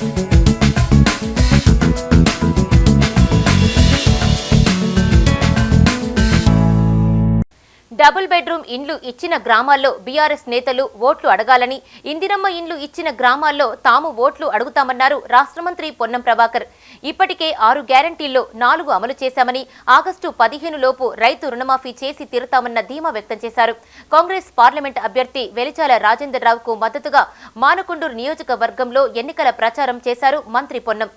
Thank you. Double bedroom ఇండ్లు ఇచ్చిన గ్రామాల్లో బీఆర్ఎస్ నేతలు ఓట్లు అడగాలని ఇందిరమ్మ ఇండ్లు ఇచ్చిన గ్రామాల్లో తాము ఓట్లు అడుగుతామన్నారు రాష్ట్ర మంత్రి పొన్నం ప్రభాకర్. ఇప్పటికే ఆరు గ్యారంటీల్లో నాలుగు అమలు చేశామని ఆగస్టు పదిహేను లోపు రైతు రుణమాఫీ చేసి తీరుతామన్న ధీమా వ్యక్తం చేశారు. కాంగ్రెస్ పార్లమెంట్ అభ్యర్థి వెలిచాల రాజేందర్ రావుకు మద్దతుగా మానకొండూరు నియోజకవర్గంలో ఎన్నికల ప్రచారం చేశారు మంత్రి పొన్నం.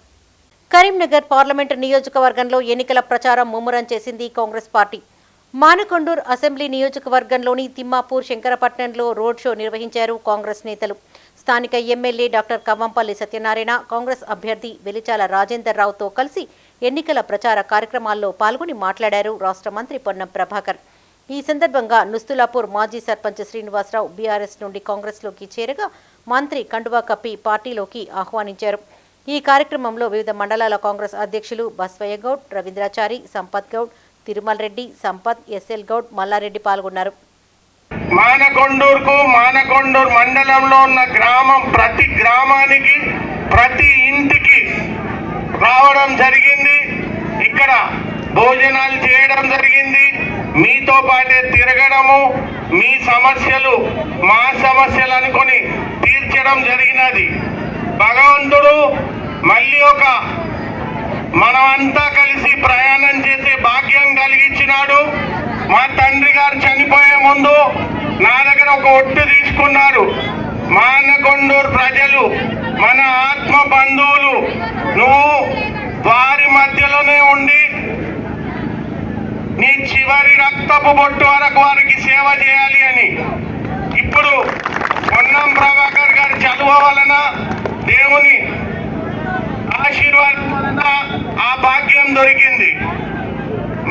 కరీంనగర్ పార్లమెంటు నియోజకవర్గంలో ఎన్నికల ప్రచారం ముమ్మరం చేసింది కాంగ్రెస్ పార్టీ. మానకొండూర్ అసెంబ్లీ నియోజకవర్గంలోని తిమ్మాపూర్ శంకరపట్నంలో రోడ్ షో నిర్వహించారు కాంగ్రెస్ నేతలు. స్థానిక MLA doctor Kavvampalli Satyanarayana Congress అభ్యర్థి వెలిచాల రాజేందర్ రావుతో కలిసి ఎన్నికల ప్రచార కార్యక్రమాల్లో పాల్గొని మాట్లాడారు రాష్ట్ర మంత్రి పొన్నం ప్రభాకర్. ఈ సందర్భంగా నుస్తులాపూర్ మాజీ సర్పంచ్ శ్రీనివాసరావు బీఆర్ఎస్ నుండి కాంగ్రెస్లోకి చేరగా మంత్రి కండువా కప్పి పార్టీలోకి ఆహ్వానించారు. ఈ కార్యక్రమంలో వివిధ మండలాల కాంగ్రెస్ అధ్యక్షులు బస్వయ్యగౌడ్ రవీంద్రాచారి సంపత్ గౌడ్ తిరుమల రెడ్డి సంపత్ ఎస్ఎల్ గౌడ్ మల్లారెడ్డి పాల్గొన్నారు. మానకొండూరుకు మానకొండూరు మండలంలో ఉన్న గ్రామం ప్రతి గ్రామానికి ప్రతి ఇంటికి రావడం జరిగింది. ఇక్కడ భోజనాలు చేయడం జరిగింది. మీతో పాటే తిరగడము మీ సమస్యలు మా సమస్యలు అనుకొని తీర్చడం జరిగినది. భగవంతుడు మళ్ళీ ఒక మనమంతా కలిసి ప్రయాణం చేసే భాగ్యం కలిగించినాడు మా తండ్రి గారు చనిపోయే ముందు నా దగ్గర ఒక ఒట్టు తీసుకున్నారు. మానకొండూరు ప్రజలు మన ఆత్మ బంధువులు నువ్వు వారి మధ్యలోనే ఉండి నీ చివరి రక్తపు బొట్టు వరకు వారికి సేవ చేయాలి అని. ఇప్పుడు పొన్నం ప్రభాకర్ గారి చదువు వలన దేవుని ఆశీర్వాదం వలన ఆ భాగ్యం దొరికింది.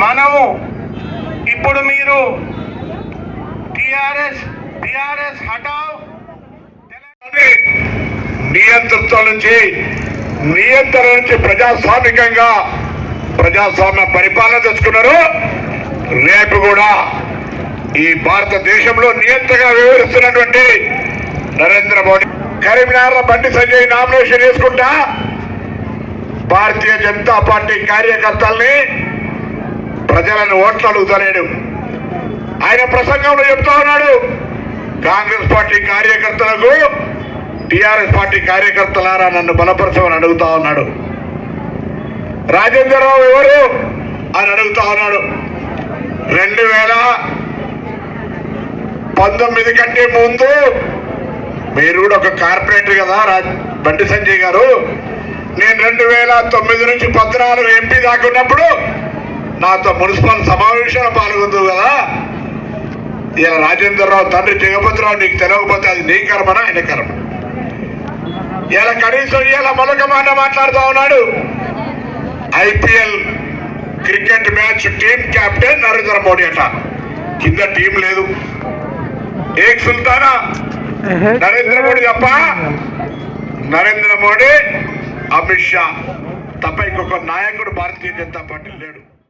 మనము ఇప్పుడు మీరు టిఆర్ఎస్ బీఆర్ఎస్ హటావ్ నియంతృత్వం నుంచి నియంత్రణ నుంచి ప్రజాస్వామికంగా ప్రజాస్వామ్య పరిపాలన తెచ్చుకున్నారు. రేపు కూడా ఈ భారతదేశంలో నియంత్రణగా వివరిస్తున్నటువంటి నరేంద్ర మోడీ కరీంనగర్ బండి సంజయ్ నామినేషన్ వేసుకుంటా భారతీయ జనతా పార్టీ కార్యకర్తల్ని ప్రజలను ఓట్లు అడుగుతలేడు ఆయన ప్రసంగంలో చెప్తా ఉన్నాడు కాంగ్రెస్ పార్టీ కార్యకర్తలకు టిఆర్ఎస్ పార్టీ కార్యకర్తలారా నన్ను బలపరచమని అడుగుతా ఉన్నాడు. రాజేంద్రరావు ఎవరు అని అడుగుతా ఉన్నాడు. రెండు వేల పంతొమ్మిది కంటే ముందు మీరు కూడా ఒక కార్పొరేటర్ కదా రా- బండి సంజయ్ గారు. నేను రెండు వేల తొమ్మిది నుంచి పద్నాలుగు ఎంపీ దాకా ఉన్నప్పుడు నాతో మున్సిపల్ సమావేశంలో పాల్గొందు కదా. ఇలా రాజేంద్రరావు తండ్రి జగపతిరావు నీకు తెలియకపోతే అది నీ కర్మన? ఆయన కర్మ. ఇలా కనీసం ఇలా మొదక మాట మాట్లాడుతూ ఉన్నాడు. IPL cricket match team captain Narendra Modi అట. కింద టీం లేదు. ఏక్ సుల్తానా? నరేంద్ర మోడీ తప్ప? నరేంద్ర మోడీ అమిత్ షా తప్ప ఇంకొక నాయకుడు భారతీయ జనతా పార్టీ లేడు.